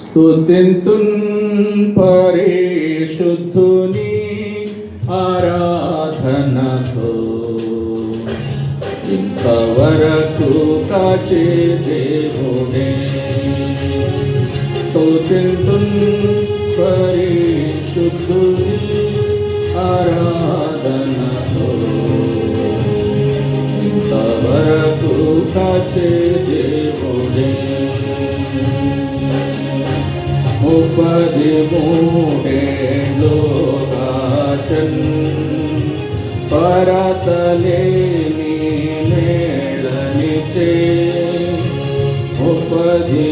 స్తుతింతున్ పరిశుద్ధుని ఆరాధనతో ఇంతవరకు కాచే దేవుడే స్తుతింతున్ పరిశుద్ధుని ఆరాధనతో ఇంతవరకు కాచే దేవుడే ముప్పది మూడేళ్ళు పరతలేని మేళనిచే ముప్పది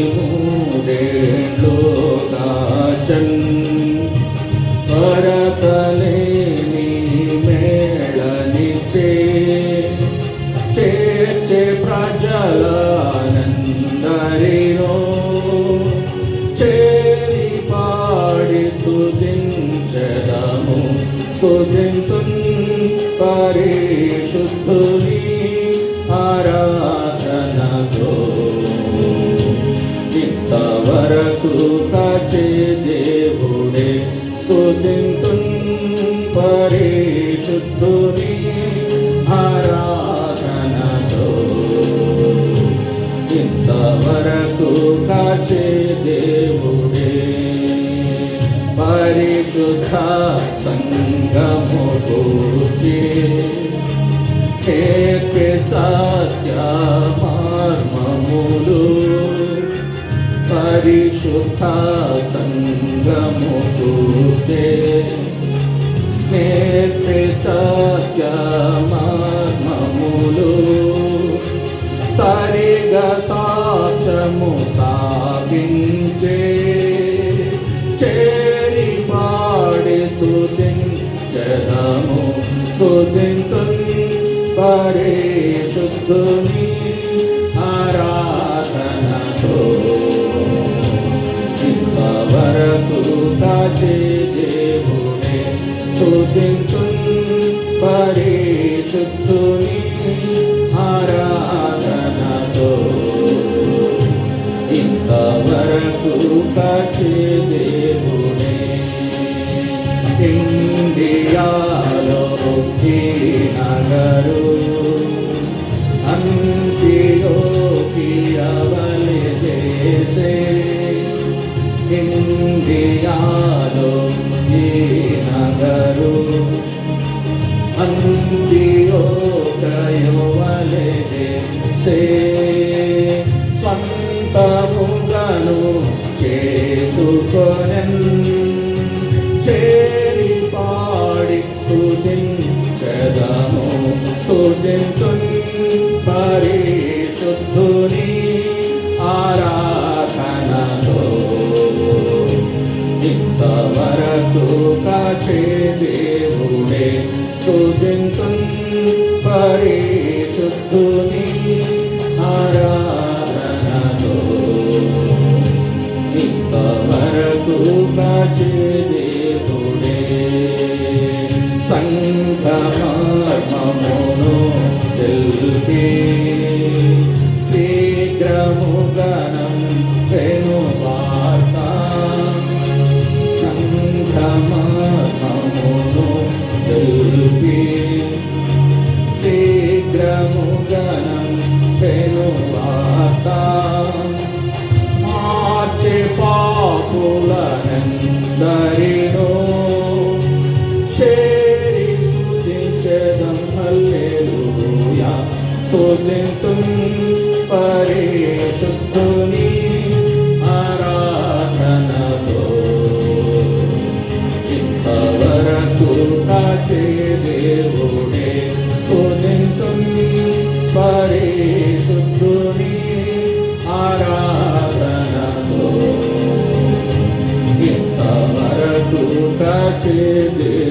పరిశుద్ధుని ఆరాధనతో. ఇంతవరకు కాచే దేవుడే. పరిశుద్ధ సంగము పూజే సత్య మర్మములు పరిశుద్ధ సంగము పూజే నేత్రే సత్య సరిగా సాక్ష్యము స్థాపించే చేరి పాడి స్తుతించదము. స్తుతింతున్ పరిశుద్ధుని ఆరాధనతో. ఇంతవరకు కాచే స్తుతింతున్ పరిశుద్ధుని ఆరాధనతో ఇంతవరకు కాచే దేవుడే ఇండియాలో Thank you. పరిశుద్ధుని ఆరాధనలో. ఇంతవరకు కాచేదేవుడే సంఘమర్మమును తెలిపే శీఘ్రముగణం భోజనం పెనువాత మార్చి పాపులనందరిలో చేరి స్తుతించదం. హల్లెలూయా. స్తుతింతుం పరి Thank you.